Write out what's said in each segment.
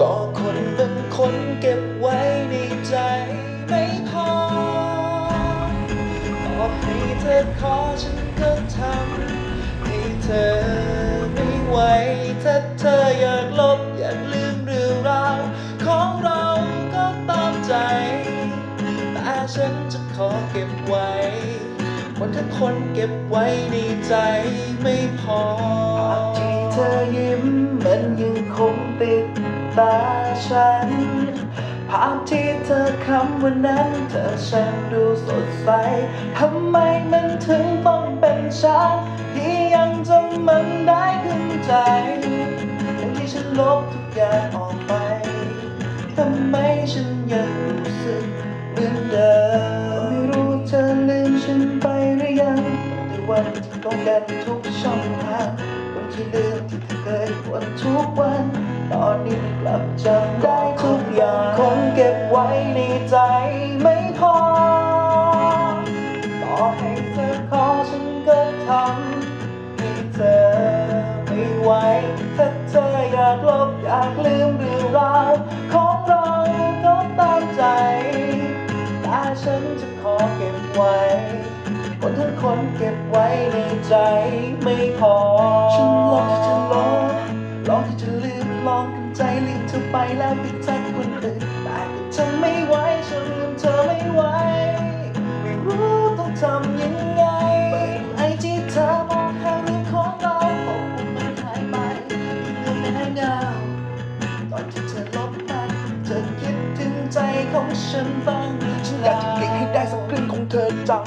ก็คนเป็นคนเก็บไว้ในใจไม่พอต่อให้เธอขอฉันก็ทำให้เธอไม่ไหวถ้าเธออยากลบอยากลืมเรื่องราวของเราก็ตามใจ แต่ฉันจะขอเก็บไว้ คนทั้งคนเก็บไว้ในใจไม่พอที่เธอยิ้มมันยังคงติด ตาฉัน ภาพที่เธอคำวันนั้น เธอช่งดูสดใส ทำไมมันถึงต้องเป็นฉัน ที่ยังจำมันได้ขึ้นใจทั้งที่ฉันลบทุกอย่างออกไป ทำไมฉันยังรู้สึกเหมือนเดิมไม่รู้เธอลืมฉันไปหรือยังแต่วันที่ต้องกันทุกช่องทาง ที่ลืมที่เธอเคยปวดทุกวัน ตอนนี้มันกลับจำได้ทุกอย่างคงเก็บไว้ในใจไม่พอ ต่อให้เธอขอฉันก็ทำให้เธอไม่ไหวถ้าเธออยากลบอยากลืมเรื่องราวของเราก็ตามใจ แต่ฉันจะขอเก็บไว้คนทั้งคนเก็บไว้ในใจไม่พอ ไปแล้วไปใจคนอื่นแต่ก็ทำไม่ไหวฉันลืมเธอไม่ไหวไม่รู้ต้องทำยังไงไอจีเธอมองหาเรื่องของเราพบว่ามันหายไปเรื่องไม่หายเงาตอนที่เธอลบมันเธอคิดถึงใจของฉันบ้างฉันอยากจะเก่งให้ได้สักครึ่งของเธอจัง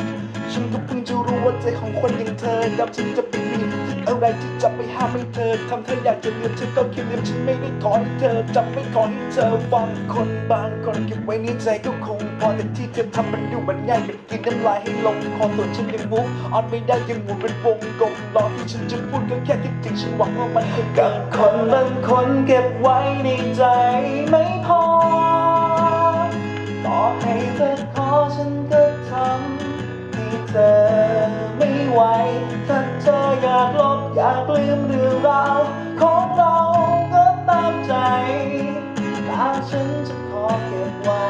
ฉันก็เพิ่งจะรู้ว่าใจของคนอย่างเธอดับฉันจะไปมีอะไรที่จะไปห้ามให้เธอทำเธออยากจะลืมเธอก็คิดลืมฉันไม่ได้ขอให้เธอจำไม่ขอให้เธอฟังคนบางคนเก็บไว้ในใจก็คงพอแต่ที่เธอทำมันดูมันง่ายเป็นกินน้ำลายให้ลงคอส่วฉันยังมุกออนไม่ได้ยังหมุนเป็นวงกลมรอที่ฉันจะพูดก็แค่คิดถึงฉันหวังว่ามันคงเกิกับคนบางคนเก็บไว้ในใจไม่พอต่อให้เธอขอฉันก็ทำ เธออยากลบอยากลืมเรื่องราวของเราก็ตามใจแต่ฉันจะขอเก็บไว้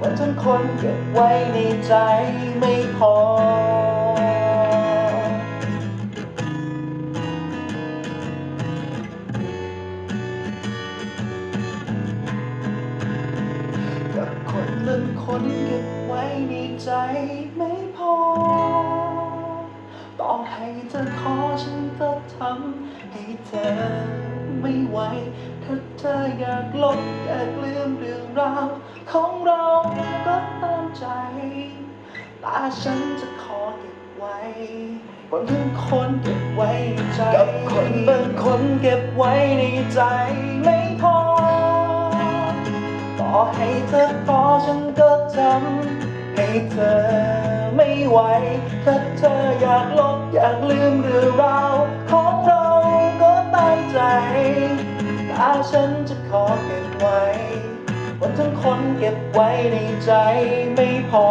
วันทั้งคนเก็บไว้ในใจไม่พอ กับคนบางคนเก็บไว้ในใจไม่พอ ทำให้เธอไม่ไหว ถ้าเธออยากลบอยากลืมเรื่องราวของเราก็ตามใจต่ฉันจะขอเก็บไว้บางทุกคนเก็บไว้ในใจ กับคนบางคนเก็บไว้ในใจไม่พอ ต่อให้เธอขอฉันก็ทำให้เธอไม่ไหว ถ้าเธออยากลบอยากลืมเรื่องราวขอามใจแต่ฉันจะขอเก็บไว้ วันทั้งคนเก็บไว้ในใจไม่พอ